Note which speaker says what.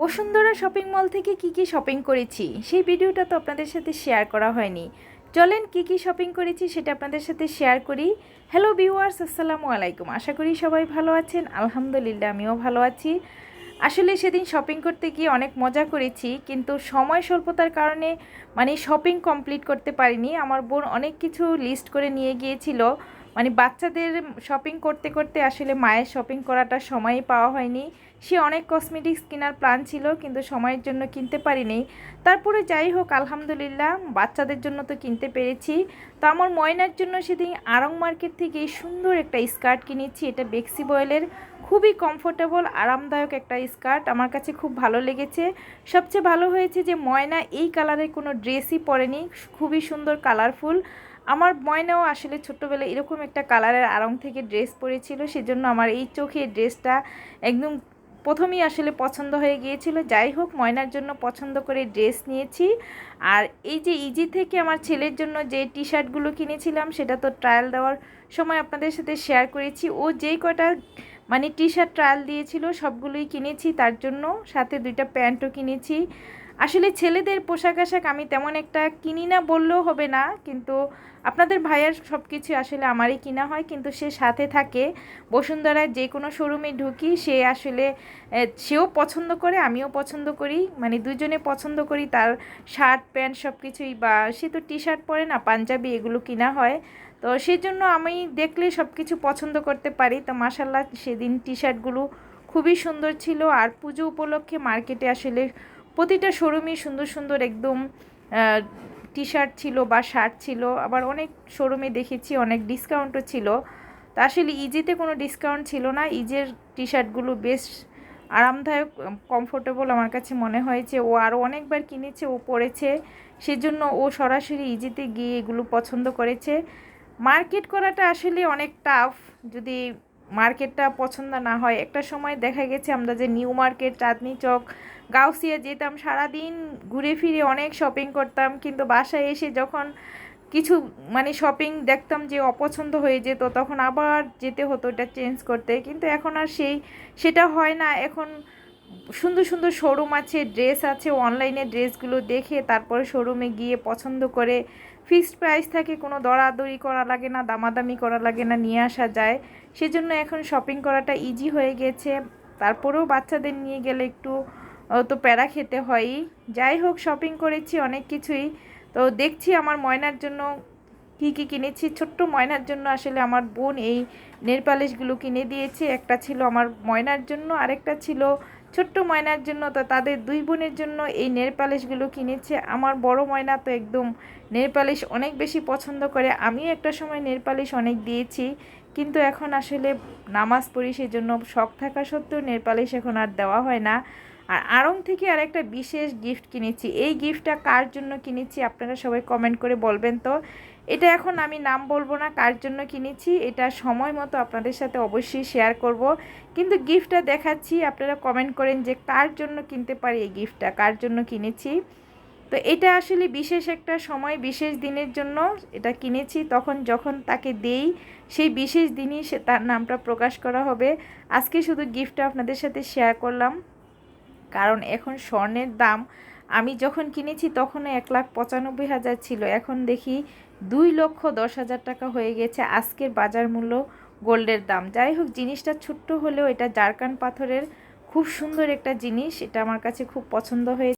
Speaker 1: Bashundhara shopping mall থেকে কি কি শপিং করেছি? সেই ভিডিওটা তো আপনাদের সাথে শেয়ার করা হয়নি। চলেন কি কি শপিং করেছি সেটা আপনাদের সাথে শেয়ার করি। হ্যালো ভিউয়ার্স আসসালামু আলাইকুম। আশা করি সবাই ভালো আছেন। আলহামদুলিল্লাহ, আমিও ভালো আছি। আসলে সেদিন শপিং করতে গিয়ে অনেক মজা করেছি, কিন্তু সময় স্বল্পতার কারণে মানে শপিং কমপ্লিট করতে পারিনি। আমার বোন অনেক কিছু লিস্ট করে নিয়ে গিয়েছিল। মানে বাচ্চাদের শপিং করতে করতে আসলে মায়ের শপিং করাটা সময়ই পাওয়া হয়নি। সে অনেক কসমেটিক্স কেনার প্ল্যান ছিল, কিন্তু সময়ের জন্য কিনতে পারিনি। তারপরে যাই হোক, আলহামদুলিল্লাহ, বাচ্চাদের জন্য তো কিনতে পেরেছি। তো আমার ময়নার জন্য সেদিন আরং মার্কেট থেকে সুন্দর একটা স্কার্ট কিনেছি, এটা বেক্সি বয়েলের খুবই কমফোর্টেবল আরামদায়ক একটা স্কার্ট আমার কাছে খুব ভালো লেগেছে। সবচেয়ে ভালো হয়েছে যে ময়না এই কালারের কোনো ড্রেসই পরেনি, খুবই সুন্দর কালারফুল আমার ময়নাও আসলে ছোট্টবেলায় এরকম একটা কালারের আরং থেকে ড্রেস পরেছিল, সেজন্য আমার এই চোখে ড্রেসটা একদম প্রথমেই আসলে পছন্দ হয়ে গিয়েছিল। যাই হোক, ময়নার জন্য পছন্দ করে ড্রেস নিয়েছি। আর এই যে ইজি থেকে আমার ছেলের জন্য যে টি শার্টগুলো কিনেছিলাম, সেটা তো ট্রায়াল দেওয়ার সময় আপনাদের সাথে শেয়ার করেছি। ও যেই কটা মানে টি শার্ট ট্রায়াল দিয়েছিল, সবগুলোই কিনেছি, তার জন্য সাথে দুইটা প্যান্টও কিনেছি। আসলে ছেলেদের পোশাক আশাক আমি তেমন একটা কিনি না বললেও হবে না, কিন্তু আপনাদের ভাইয়ের সব কিছু আসলে আমারই কিনা হয়, কিন্তু সে সাথে থাকে। বসুন্ধরায় যে কোনো শোরুমে ঢুকি, সে আসলে সেও পছন্দ করে, আমিও পছন্দ করি। মানে দুজনে পছন্দ করি, তার শার্ট, প্যান্ট সব কিছুই বা সে তো টি শার্ট পরে না, পাঞ্জাবি এগুলো কিনা হয়। তো সেজন্য আমি দেখলে সব কিছু পছন্দ করতে পারি। তো মাসাল্লাহ সেদিন টি শার্টগুলো খুবই সুন্দর ছিল। আর পুজো উপলক্ষে মার্কেটে আসলে প্রতিটা শোরুমই সুন্দর সুন্দর একদম টি শার্ট ছিল বা শার্ট ছিল। আবার অনেক শোরুমে দেখেছি অনেক ডিসকাউন্টও ছিল। তা আসলে ইজিতে কোনো ডিসকাউন্ট ছিল না। ইজের টি শার্টগুলো বেশ আরামদায়ক কমফোর্টেবল আমার কাছে মনে হয়েছে। ও আরও অনেকবার কিনেছে, ও পরেছে। সেজন্য ও সরাসরি ইজিতে গিয়ে এগুলো পছন্দ করেছে। মার্কেট করাটা আসলে অনেক টাফ যদি মার্কেটটা পছন্দ না হয়, একটা সময় দেখা গেছে আমরা যে নিউ মার্কেট, চাঁদনি চক, গাউসিয়া যেতাম, সারাদিন ঘুরে ফিরে অনেক শপিং করতাম। কিন্তু বাসায় এসে যখন কিছু মানে শপিং দেখতাম যে অপছন্দ হয়ে যেত, তখন আবার যেতে হতো এটা চেঞ্জ করতে। কিন্তু এখন আর সেই, সেটা হয় না। এখন সুন্দর সুন্দর শোরুম আছে ড্রেস আছে অনলাইনে ড্রেসগুলো দেখে তারপরে শোরুমে গিয়ে পছন্দ করে ফিক্সড প্রাইস থাকে, কোনো দরাদরি করা লাগে না, দামাদামি করা লাগে না, নিয়ে আসা যায়। সেজন্য এখন শপিং করাটা ইজি হয়ে গেছে। তারপরেও বাচ্চাদের নিয়ে গেলে একটু তো প্যারা খেতে হয়ই। যাই হোক শপিং করেছি অনেক কিছুই। তো দেখছি আমার ময়নার জন্য কী কী কিনেছি। ছোট্ট ময়নার জন্য আসলে আমার বোন এই নেল পালিশগুলো কিনে দিয়েছে। একটা ছিল আমার ময়নার জন্য, আরেকটা ছিল ছোট্ট ময়নার জন্য তো তাদের দুই বোনের জন্য এই নেল পালিশগুলো কিনেছে। আমার বড় ময়না তো একদম নেল পালিশ অনেক বেশি পছন্দ করে। আমিও একটা সময় নেল অনেক দিয়েছি। কিন্তু এখন আসলে নামাজ পড়ি সেই জন্য শখ থাকা সত্ত্বেও নেল এখন আর দেওয়া হয় না। আর আড়ং থেকে আর একটা বিশেষ গিফট কিনেছি। এই গিফটটা কার জন্য কিনেছি আপনারা সবাই কমেন্ট করে বলবেন তো। এটা এখন আমি নাম বলব না কার জন্য কিনেছি, এটা সময় মতো আপনাদের সাথে অবশ্যই শেয়ার করব। কিন্তু গিফটটা দেখাচ্ছি, আপনারা কমেন্ট করেন যে কার জন্য কিনতে পারি এই গিফটটা কার জন্য কিনেছি। তো এটা আসলে বিশেষ একটা সময়, বিশেষ দিনের জন্য এটা কিনেছি, তখন যখন তাকে দেই, সেই বিশেষ দিনই সে তার নামটা প্রকাশ করা হবে। আজকে শুধু গিফটটা আপনাদের সাথে শেয়ার করলাম, কারণ এখন স্বর্ণের দাম আমি যখন কিনেছি তখন এক লাখ পঁচানব্বই হাজার ছিল। এখন দেখি দুই লক্ষ দশ হাজার টাকা হয়ে গেছে আজকের বাজার মূল্য গোল্ডের দাম। যাই হোক, জিনিসটা ছোট্ট হলেও এটা জারকান পাথরের খুব সুন্দর একটা জিনিস। এটা আমার কাছে খুব পছন্দ হয়েছে।